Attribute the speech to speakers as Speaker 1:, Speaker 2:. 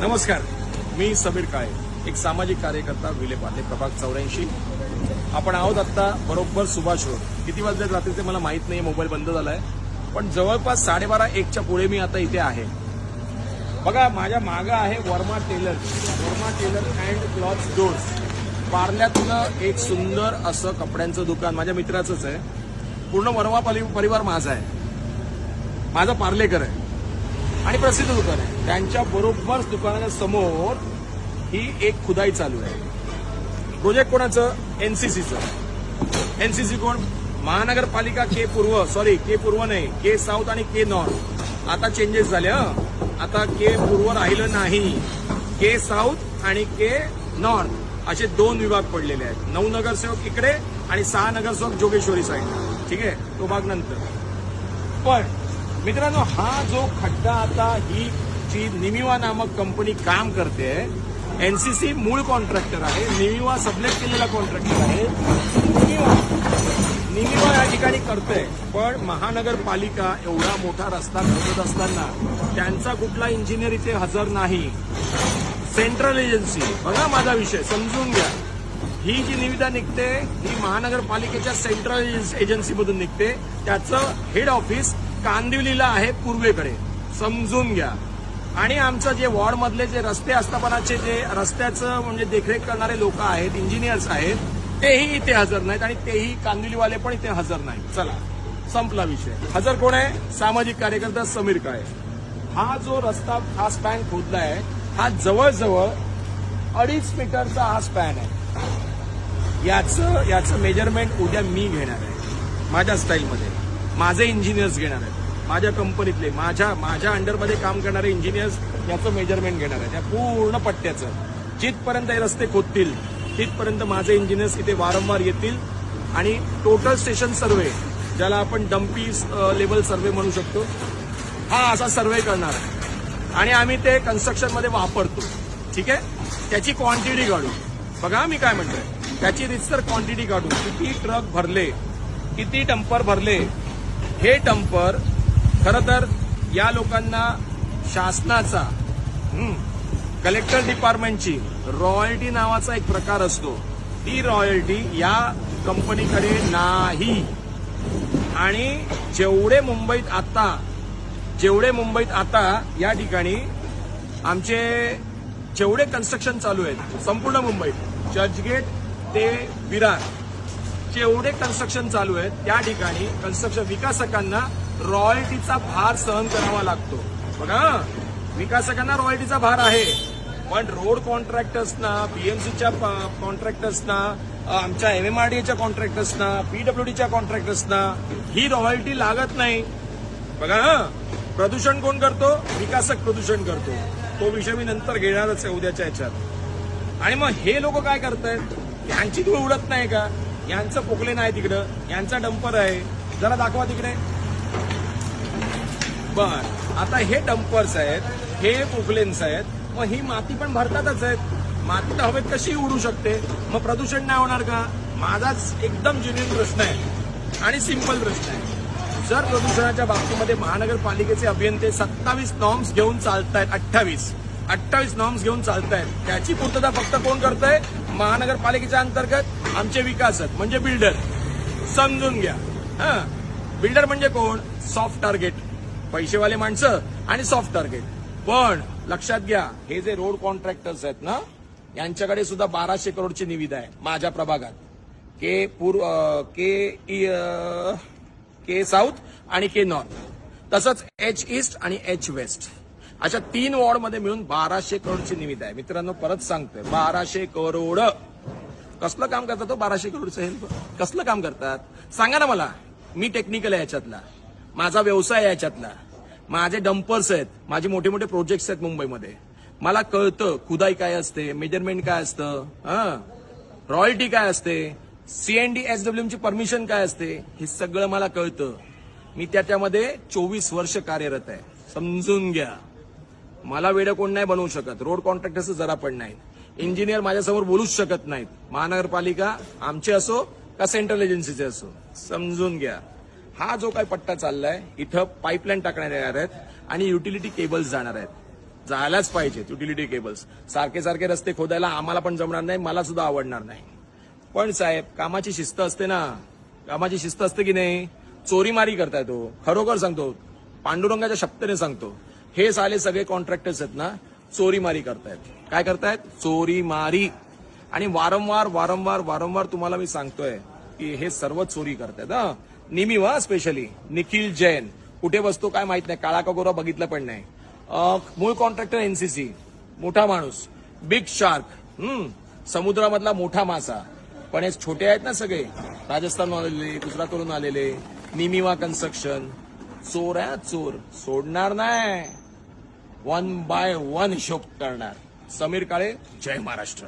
Speaker 1: नमस्कार. मी समीर काळे एक सामाजिक कार्यकर्ता विलेपार्ले प्रभाग चौऱ्याऐंशी. आपण आहोत आत्ता बरोबर सुभाष रोड. किती वाजले रात्रीचे मला माहीत नाही मोबाईल बंद झालाय. पण जवळपास साडेबारा एकच्या पुढे मी आता इथे आहे. बघा माझ्या मागं आहे Verma tailor. Verma tailor and cloth doors. पार्ल्यातलं एक सुंदर असं कपड्यांचं दुकान माझ्या मित्राचंच आहे. पूर्ण वर्मा परिवार माझा आहे. माझा पार्लेकर आहे. आणि प्रसिद्ध दुकान आहे. त्यांच्या बरोबर दुकानाच्या समोर ही एक खुदाई चालू आहे. प्रोजेक्ट कोणाचं? एनसीसीचं एनसीसी कोण? महानगरपालिका के पूर्व सॉरी के पूर्व नाही के साऊथ आणि के नॉर्थ आता चेंजेस झाले हं. आता के पूर्व राहिलं नाही. के साऊथ आणि के नॉर्थ असे दोन विभाग पडलेले आहेत. नऊ नगरसेवक इकडे आणि सहा नगरसेवक जोगेश्वरी साईड ठीक आहे? तो भाग नंतर. पण मित्रांनो हा जो खड्डा आता ही जी निमिवा नामक कंपनी काम करते एनसीसी मूळ कॉन्ट्रॅक्टर आहे. निमिवा सबलेट केलेला कॉन्ट्रॅक्टर आहे. निमिवा. निमिवा या ठिकाणी करतोय. पण महानगरपालिका एवढा मोठा रस्ता करत असताना त्यांचा कुठला इंजिनियर इथे हजर नाही. सेंट्रल एजन्सी बघा माझा विषय. समजून घ्या. ही जी निविदा निघते ही महानगरपालिकेच्या सेंट्रल एजन्सीमधून निघते. त्याचं हेड ऑफिस कांदिवलीला आहे पूर्वेकडे. समजून घ्या. आणि आमचं जे वॉर्डमधले जे रस्ते आस्थापनाचे जे रस्त्याचं म्हणजे देखरेख करणारे लोक आहेत इंजिनियर्स आहेत तेही इथे हजर नाहीत आणि तेही कांदिवलीवाले पण इथे हजर नाहीत. चला संपला विषय. हजर कोण आहे? सामाजिक कार्यकर्ता समीर काळे. हा जो रस्ता हा स्पॅन खोदला आहे हा जवळजवळ अडीच मीटरचा हा स्पॅन आहे. याचं याचं मेजरमेंट उद्या मी घेणार आहे. माझ्या स्टाईलमध्ये माझे इंजिनियर्स घेणार आहेत. माझ्या कंपनीतले माझ्या माझ्या अंडरमध्ये काम करणारे इंजिनियर्स याचं मेजरमेंट घेणार आहे. त्या पूर्ण पट्ट्याचं. जिथपर्यंत हे रस्ते खोदतील तिथपर्यंत माझे इंजिनियर्स इथे वारंवार येतील. आणि टोटल स्टेशन सर्वे ज्याला आपण डम्पी लेवल सर्वे म्हणू शकतो हा असा सर्वे करणार आहे. आणि आम्ही ते कन्स्ट्रक्शनमध्ये वापरतो. ठीक आहे? त्याची क्वांटिटी काढू. बघा मी काय म्हणतोय. त्याची रितसर क्वांटिटी काढू. किती ट्रक भरले किती टंपर भरले हे टंपर खरं तर या लोकांना शासनाचा कलेक्टर डिपार्टमेंटची रॉयल्टी नावाचा एक प्रकार असतो. ती रॉयल्टी या कंपनीकडे नाही. आणि जेवढे मुंबईत आता जेवढे मुंबईत आता या ठिकाणी आमचे जेवढे कन्स्ट्रक्शन चालू आहेत संपूर्ण मुंबईत चर्चगेट ते विरार जेवढे कन्स्ट्रक्शन चालू आहेत त्या ठिकाणी कन्स्ट्रक्शन विकासकांना रॉयल्टीचा भार सहन करावा लागतो. बघा विकासकांना रॉयल्टीचा भार आहे. पण रोड कॉन्ट्रॅक्टर्सना बीएमसीच्या कॉन्ट्रॅक्टर्सना आमच्या एम एम आर डीच्या कॉन्ट्रॅक्टर्सना पीडब्ल्यूडीच्या कॉन्ट्रॅक्टर्सना ही रॉयल्टी लागत नाही. बघा प्रदूषण कोण करतो? विकासक प्रदूषण करतो. तो विषय मी नंतर घेणारच आहे उद्याच्या ह्याच्यात. आणि मग हे लोक काय करतायत? यांची धूळ उडत नाही का? यांचं पोकले नाही तिकडं. यांचा डंपर आहे. जरा दाखवा तिकडे. बर. आता हे डंपर्स आहेत. हे पोकलेन्स आहेत. मग ही माती पण भरतातच आहेत. माती तर हवेत कशी उडू शकते? मग प्रदूषण नाही होणार का? माझाच एकदम जेन्युन प्रश्न आहे. आणि सिंपल प्रश्न आहे. जर प्रदूषणाच्या बाबतीमध्ये महानगरपालिकेचे अभियंते सत्तावीस नॉर्म्स घेऊन चालतायत अठ्ठावीस. अठ्ठावीस नॉर्म्स घेऊन चालतायत. त्याची पूर्तता फक्त कोण करतंय? महानगरपालिकेच्या अंतर्गत आमचे विकासक म्हणजे बिल्डर समजून घ्या. हा. बिल्डर म्हणजे कोण? सॉफ्ट टार्गेट पैसेवाले माणसं आणि सॉफ्ट टार्गेट पण लक्षात घ्या हे जे रोड कॉन्ट्रॅक्टर्स आहेत ना यांच्याकडे सुद्धा बाराशे करोडची निविदा आहे माझ्या प्रभागात. के पूर्व के इ- के साऊथ आणि के नॉर्थ तसंच एच ईस्ट आणि एच वेस्ट अशा तीन वॉर्डमध्ये मिळून बाराशे करोडची निमित्त आहे. मित्रांनो परत सांगतोय बाराशे करोड. कसलं काम करतात तो बाराशे करोडचं हेल्प कसलं काम करतात? सांगा ना मला. मी टेक्निकल आहे याच्यातला. माझा व्यवसाय आहे याच्यातला. माझे डंपर्स आहेत. माझे मोठे मोठे प्रोजेक्ट्स आहेत मुंबईमध्ये. मला कळतं खुदाई काय असते मेजरमेंट काय असतं रॉयल्टी काय असते? सीएनडी एस ची परमिशन काय असते? हे सगळं मला कळतं. मी त्याच्यामध्ये चोवीस वर्ष कार्यरत आहे. समजून घ्या. मला वेळ कोण नाही बनवू शकत. रोड कॉन्ट्रॅक्टर्स जरा पण नाहीत. इंजिनियर माझ्यासमोर बोलूच शकत नाहीत. महानगरपालिका आमचे असो का सेंट्रल एजन्सीचे असो समजून घ्या. हा जो काही पट्टा चाललाय इथं पाईपलाईन टाकण्यात येणार आहेत आणि युटिलिटी केबल्स जाणार आहेत. जायलाच पाहिजेत युटिलिटी केबल्स सारखे सारखे रस्ते खोदायला आम्हाला पण जमणार नाही मला सुद्धा आवडणार नाही. पण साहेब कामाची शिस्त असते ना. कामाची शिस्त असते की नाही? चोरीमारी करताय तो. खरोखर सांगतो. पांडुरंगाच्या शब्दाने सांगतो. हे साले सगळे कॉन्ट्रॅक्टर्स आहेत ना चोरीमारी करतायत. काय करतायत? चोरीमारी. आणि वारंवार वारंवार वारंवार तुम्हाला मी सांगतोय की हे सर्व चोरी करतायत हा. निमी वा स्पेशली निखिल जैन. कुठे बसतो काय माहीत नाही. काळा का गोरा बघितलं पण नाही. मूळ कॉन्ट्रॅक्टर एनसीसी मोठा माणूस. बिग शार्क हम्म समुद्रामधला मोठा मासा. पण हे छोटे आहेत ना सगळे. राजस्थान आलेले गुजरातवरून आलेले. निमिवा कन्स्ट्रक्शन चोर आहे चोर. सोडणार नाही. वन बाय वन हिशोब करणार. समीर काळे जय महाराष्ट्र.